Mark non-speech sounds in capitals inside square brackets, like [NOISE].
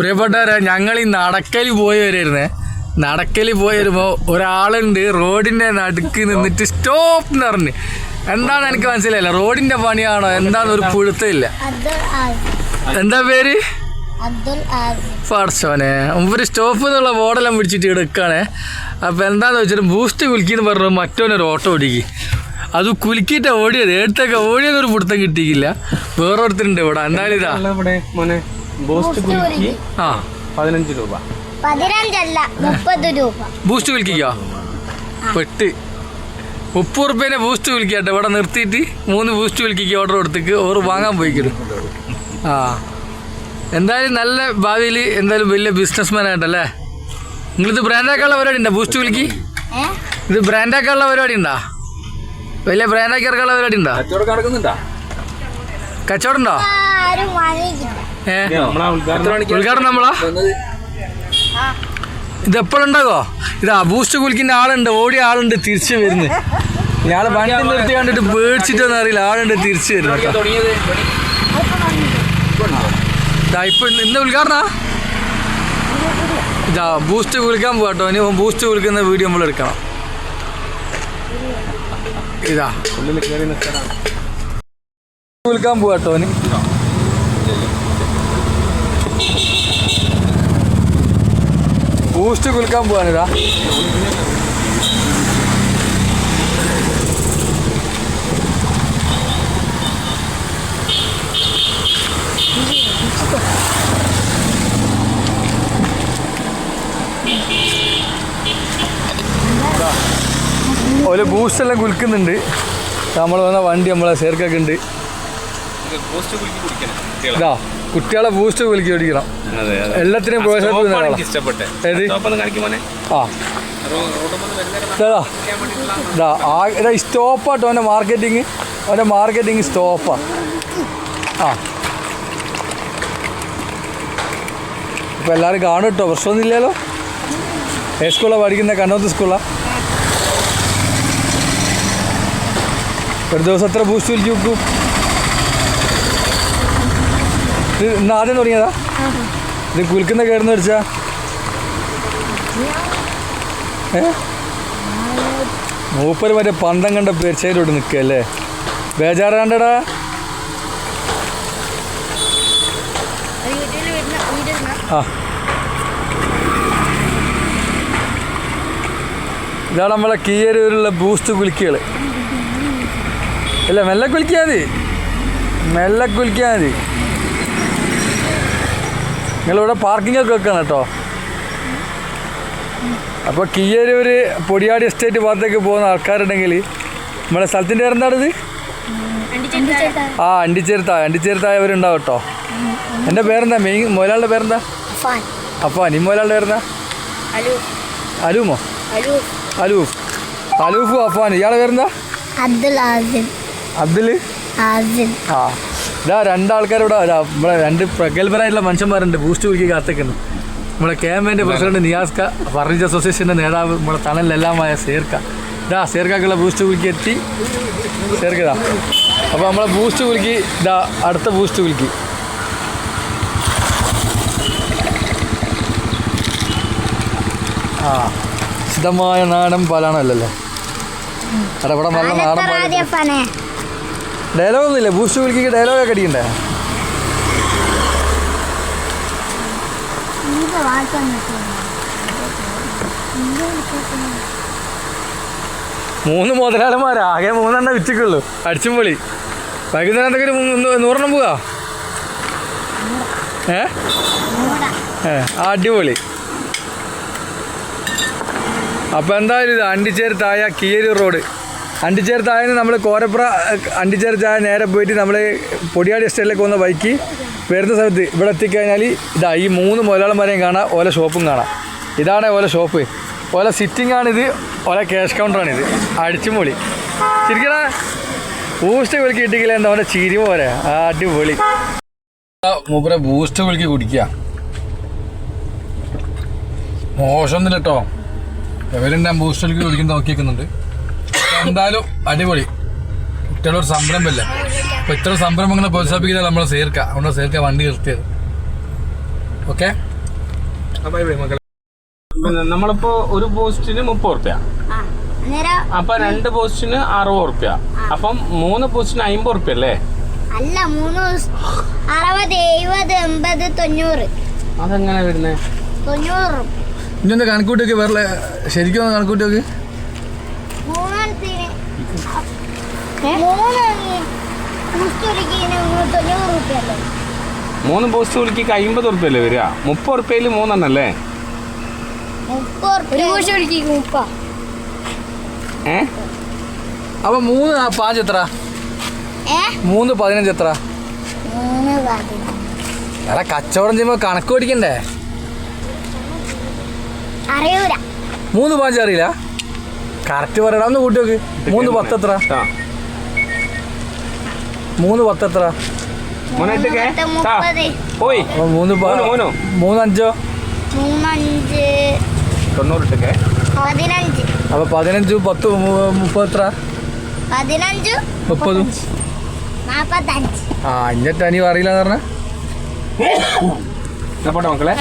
പ്രിയപ്പെട്ടവരെ ഞങ്ങൾ ഈ നടക്കലി പോയി വരുന്നേ നടക്കലി പോയി വരുമ്പോ ഒരാളുണ്ട് റോഡിന്റെ നടുക്ക് നിന്നിട്ട് സ്റ്റോപ്പ് എന്ന് പറഞ്ഞ്. എന്താണ് എനിക്ക് മനസ്സിലായില്ല. റോഡിന്റെ പണിയാണോ? എന്താന്ന് ഒരു ആസിഫ്. എന്താ പേര്? പടച്ചോനെ ഒരു സ്റ്റോപ്പ് എന്നുള്ള ബോർഡെല്ലാം പിടിച്ചിട്ട് എടുക്കാണേ. അപ്പൊ എന്താന്ന് വെച്ചിട്ട് ബൂസ്റ്റ് കുലുക്കിന്ന് പറഞ്ഞു മറ്റോനൊരു ഓട്ടോ ഓടിക്കി. അത് കുലുക്കിയിട്ടാ ഓടിയത്. എടുത്തൊക്കെ ഓടിയതൊരു പിടുത്തം കിട്ടിയില്ല. വേറൊരുത്തരുണ്ട് ഇവിടെ. എന്തായാലും ഇതാ ബൂസ്റ്റ് കുലുക്കി ആ. പതിനഞ്ച് രൂപ. പതിനഞ്ചല്ല മുപ്പത് രൂപ. ബൂസ്റ്റ് വിളിക്കോ പെട്ട്. മുപ്പത് റുപ്യേനെ ബൂസ്റ്റ് വിളിക്കട്ടെ ഇവിടെ നിർത്തിയിട്ട് മൂന്ന് ബൂസ്റ്റ് വിളിക്കുക ഓർഡർ കൊടുത്തേക്ക്. ഓർ വാങ്ങാൻ പോയിക്കിടും ആ. എന്തായാലും നല്ല ഭാവിയിൽ എന്തായാലും വലിയ ബിസിനസ്മാൻ ആയിട്ടല്ലേ? നിങ്ങളിത് ബ്രാൻഡാക്കാനുള്ള പരിപാടി ഉണ്ടോ ബൂസ്റ്റ് വിളിക്ക് ഇത് ബ്രാൻഡാക്കാനുള്ള പരിപാടി ഉണ്ടോ? വലിയ ബ്രാൻഡാക്കി ഇറക്കാനുള്ള പരിപാടി ഉണ്ടോ? കച്ചവടം ഉണ്ടോ? ഉദ്ഘാടനം നമ്മളാ? ഇത് എപ്പോഴുണ്ടാകോ? ഇത് ബൂസ്റ്റ് കുലിക്കിന്റെ ആളുണ്ട് ഓടിയ ആളുണ്ട് തിരിച്ചു വരുന്നത് ഇയാളെ വണ്ടി നിർത്തി കണ്ടിട്ട് പേടിച്ചിട്ടൊന്നും അറിയില്ല ആളുണ്ട് തിരിച്ചു വരുന്നു കേട്ടോ. ഇപ്പൊ ഇന്ന് ഉദ്ഘാടന? ഇതാ ബൂസ്റ്റ് കുലിക്കാൻ പോകട്ടോ ഇനി ബൂസ്റ്റ് കുലിക്കുന്ന വീഡിയോ നമ്മൾ എടുക്കണം. ഇതാ. കുലിക്കാൻ പോകട്ടോ ഇനി. ബൂസ്റ്റ് കുലുക്കാൻ പോവാനിതാ. ഒരു ബൂസ്റ്റ് എല്ലാം കുലിക്കുന്നുണ്ട് നമ്മൾ വന്ന വണ്ടി നമ്മളെ ചേർക്കൊക്കെ ഉണ്ട്. ബൂസ്റ്റ് കുലുക്കി കുടിക്കണം ഇതാ. കുട്ടികളെ ബൂസ്റ്റ് കുലുക്കി ഓടിക്കണം അതെ എല്ലാത്തിനും ആ സ്റ്റോപ്പാട്ടോ അവന്റെ മാർക്കറ്റിങ് അവന്റെ മാർക്കറ്റിങ് സ്റ്റോപ്പാ ആ. ഇപ്പം എല്ലാവരും കാണും കേട്ടോ പ്രശ്നമൊന്നുമില്ലല്ലോ ഏ സ്കൂളാണ് പഠിക്കുന്നത് കണ്ണോത്ത് സ്കൂളാണ് ഒരു ദിവസം എത്ര ബൂസ്റ്റ് വിളിച്ച് വെക്കും ഇന്ന് ആദ്യം തുടങ്ങിയതാ? ഇത് കുലുക്കുന്ന കേടുന്ന് വെച്ച ഏ? മൂപ്പര് മറ്റേ പന്തം കണ്ട പെരിച്ചയിലോട്ട് നിൽക്കല്ലേ ബേജാറാണ്ടടാ. ഇതാണ് നമ്മളെ കീയരൂരിലുള്ള ബൂസ്റ്റ് കുലുക്കികൾ അല്ല മെല്ലെ കുലിക്കാതി മെല്ലെ കുലിക്കാ മതി. നിങ്ങളിവിടെ പാർക്കിംഗ് ഒക്കെ വെക്കണം കേട്ടോ. അപ്പോൾ ഒരു പൊടിയാടി എസ്റ്റേറ്റ് ഭാഗത്തേക്ക് പോകുന്ന ആൾക്കാരുണ്ടെങ്കിൽ നമ്മളെ സ്ഥലത്തിന്റെ പേരെന്താണിത് ആ അണ്ടിച്ചേർത്തായ അണ്ടിച്ചേർത്തായവരുണ്ടാവും കേട്ടോ. എന്റെ പേരെന്താ? മെയിൻ മോലാളുടെ പേരെന്താ? ഫാൻ അപ്പോൾ അനി മൊലാളുടെ പേരെന്താ? അലൂമോ? അലൂഫ്. അലൂഫു. അഫാൻ ഇയാളെ പേരെന്താ? അബ്ദുൽ അബ്ദുൽ ആ. ഇതാ രണ്ടാൾക്കാരിവിടെ നമ്മളെ രണ്ട് പ്രഗത്ഭരായിട്ടുള്ള മനുഷ്യന്മാരുണ്ട്. ബൂസ്റ്റ് കുലുക്കി കാത്തേക്കുന്നു. നമ്മളെ കെ എം എന്റെ പ്രസിഡന്റ് നിയാസ്ക ഫർണിച്ചർ അസോസിയേഷന്റെ നേതാവ് നമ്മളെ തണലിലെല്ലാമായ സേർക്ക. ഇതാ സേർക്കാക്കുള്ള ബൂസ്റ്റ് കുലുക്കി എത്തി. സേർക്കതാ അപ്പോൾ നമ്മളെ ബൂസ്റ്റ് കുലുക്കി ഇതാ അടുത്ത ബൂസ്റ്റ് കുലുക്കി. ആ ശുദ്ധമായ നാടൻ പാലാണല്ലോ അവിടെ ഇവിടെ നല്ല നാടൻ പാലാണ് ഡയലോഗ് ഒന്നുമില്ല. ബൂസ്റ്റ് വിളിക്കുക ഡയലോഗൊക്കെ അടിക്കണ്ടേ? വാട്ടം മൂന്ന് മുതലാളിമാരാ. ആകെ മൂന്നെണ്ണം വിറ്റിക്കുള്ളൂ. അടിച്ചും പൊളി. വൈകുന്നേരം എന്തെങ്കിലും നൂറെണ്ണം പോവാ? ഏ? അടിപൊളി. അപ്പോൾ എന്തായാലും ഇത് അണ്ടിച്ചേരി തായ കീരൂർ റോഡ്. അണ്ടിച്ചേർത്തായ നമ്മൾ കോരപ്പുറ അണ്ടിച്ചേർത്തായ നേരെ പോയിട്ട് നമ്മൾ പൊടിയാടി എസ്റ്റേറ്റിലേക്ക് പോകുന്ന ബൈക്ക് വരുന്ന സമയത്ത് ഇവിടെ എത്തിക്കഴിഞ്ഞാൽ ഇതാ ഈ മൂന്ന് മുതലാളിമാരെയും കാണാം ഓല ഷോപ്പും കാണാം. ഇതാണ് ഓല ഷോപ്പ്. ഓല സിറ്റിംഗ് ആണിത് ഓല ക്യാഷ് കൗണ്ടറാണിത് ഇത് പൊളി ശരിക്കടാ ബൂസ്റ്റ് വിളിക്ക് കിട്ടിക്കില്ല എന്താ അവന്റെ ചിരി പോരെ? അടിപൊളി. മൂപ്പരെ ബൂസ്റ്റ് വിളിക്ക് കുടിക്കുക. മോശമൊന്നുമില്ല കേട്ടോ. എവരും ബൂസ്റ്റ് വിളിക്ക് കുടിക്കുന്ന നോക്കിയേക്കുന്നുണ്ട്. എന്തായാലും അടിപൊളി. കുട്ടികളൊരു സംരംഭമല്ലേ. അപ്പോൾ ഇത്ര സംരംഭങ്ങളെ പ്രോത്സാഹിപ്പിക്കുന്നത് നമ്മളെ സേർക്ക. നമ്മുടെ സേർക്ക വണ്ടി നിർത്തിയത്. ഓക്കെ? നമ്മളിപ്പോ ഒരു പോസ്റ്റിന് മുപ്പത് റുപ്യ. അപ്പൊ രണ്ട് പോസ്റ്റിന് അറുപത് റുപ്യ. അപ്പം മൂന്ന് പോസ്റ്റിന് അമ്പത് റുപ്യ അല്ലേ? അല്ല മൂന്ന് അറുപത് എഴുപത് എൺപത് തൊണ്ണൂറ്. അതെങ്ങനെ വരുന്നേ? തൊണ്ണൂറ് ഇനി ഒന്ന് കണക്കൂട്ടിയൊക്കെ വേറെ ശരിക്കും കണക്കൂട്ടിയൊക്കെ മൂന്ന് പോസ്റ്റ് വിളിക്ക് അമ്പത് റുപ്യ അല്ലേ വരിക? മുപ്പത് റുപ്യയിൽ മൂന്നെണ്ണല്ലേ? ഏ? അപ്പൊ മൂന്ന് പാഞ്ച് എത്ര? മൂന്ന് പതിനഞ്ച് എത്ര? എടാ കച്ചവടം ചെയ്യുമ്പോ കണക്ക് പഠിക്കണ്ടേ മൂന്ന് പാഞ്ച് അറിയില്ല. കറക്റ്റ് പറയടാ ഒന്ന് കൂട്ടി നോക്ക്. മൂന്ന് പത്ത് എത്ര? ആ. മൂന്ന് പത്ത് എത്ര? പോയി. മൂന്ന് മൂന്ന് മൂന്നോ? മൂന്ന്. അഞ്ചോ മൂന്നഞ്ച്. തൊണ്ണൂറിട്ടൊക്കെ. പതിനഞ്ച്. അപ്പൊ പതിനഞ്ച് പത്ത് മുപ്പത് എത്ര? പതിനഞ്ച് മുപ്പതും. ആ എന്നിട്ട് അനി അറിയില്ല പറഞ്ഞ. [COUGHS] പോട്ടെ മക്കളെ.